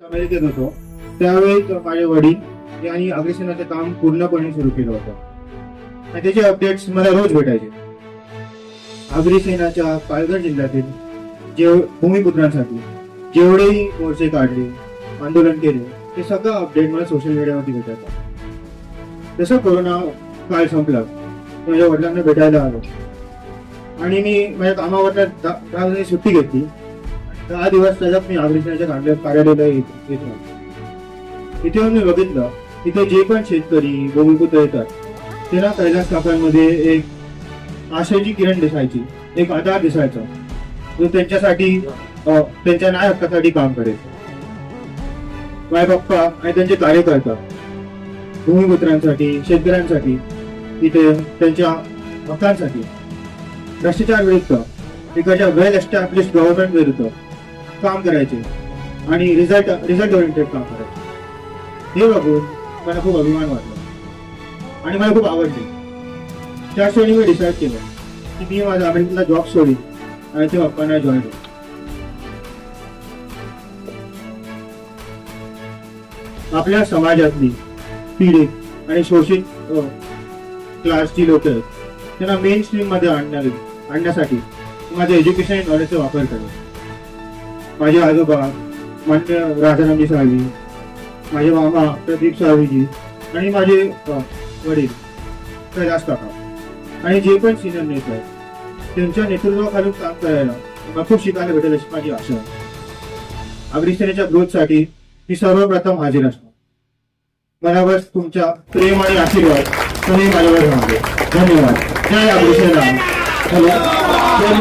अमेरिकेत होतो. त्यावेळी माझे वडील यांनी अग्रेसनाचं काम पूर्णपणे सुरू केलं होतं. आणि त्याचे अपडेट्स मला रोज भेटायचे. अग्रिसेनाच्या पालघर जिल्ह्यातील जेव भूमिपुत्रांसाठी जेवढेही मोर्चे काढले आंदोलन केले ते सगळं अपडेट मला सोशल मीडियावरती भेटायचं. जसं कोरोना काळ संपला माझ्या वडिलांना भेटायला आलो. आणि मी माझ्या कामावर दहा सुट्टी घेतली. दहा दिवस सलग मी अग्निशमनाच्या कार्य कार्यालयाला येत येत राहतो इथे येऊन मी बघितलं इथे जे पण शेतकरी भूमिपुत्र येतात त्यांना कैलास काकांमध्ये एक आशयची किरण दिसायची एक आधार दिसायचा. जो त्यांच्यासाठी त्यांच्या न्याय हक्कासाठी काम करेल. माय बाप्पा आणि त्यांचे कार्यकर्ता भूमिपुत्रांसाठी शेतकऱ्यांसाठी इथे त्यांच्या हक्कांसाठी. भ्रष्टाचार विरुद्ध एखाद्या वेल एस्टॅब्लिश गव्हर्नमेंट विरुद्ध काम करायचे. आणि रिझल्ट रिझल्ट ओरिएंटेड काम करायचे. हे बघून मला खूप अभिमान वाटला. आणि मला खूप आवडले. त्या क्षणी मी डिसाईड केलं की मी माझा अमेरिकेला जॉब सोडीन आणि ते पप्पांना जॉईन होईल आपल्या समाजातली पीडित आणि शोषित क्लासची लोक आहेत त्यांना मेन स्ट्रीममध्ये आणण्यासाठी आणण्यासाठी माझ्या एज्युकेशन नॉलेजचा वापर करेल माझे आजोबा मान्य राजारामजी साळवी माझे मामा प्रदीप साळवीजी आणि माझे वडील कैलास काका. आणि जे पण सिनियर नेते आहेत त्यांच्या नेतृत्वाखाली काम करायला मला खूप शिकायला भेटेल अशी माझी आशा आहे. अग्रिसेनेच्या ग्रोथसाठी मी सर्वप्रथम हाजीर असतो. मनावर तुमच्या प्रेम आणि आशीर्वाद तुम्ही माझ्यावर राहू धन्यवाद. जय अग्रिसेना. हॅलो.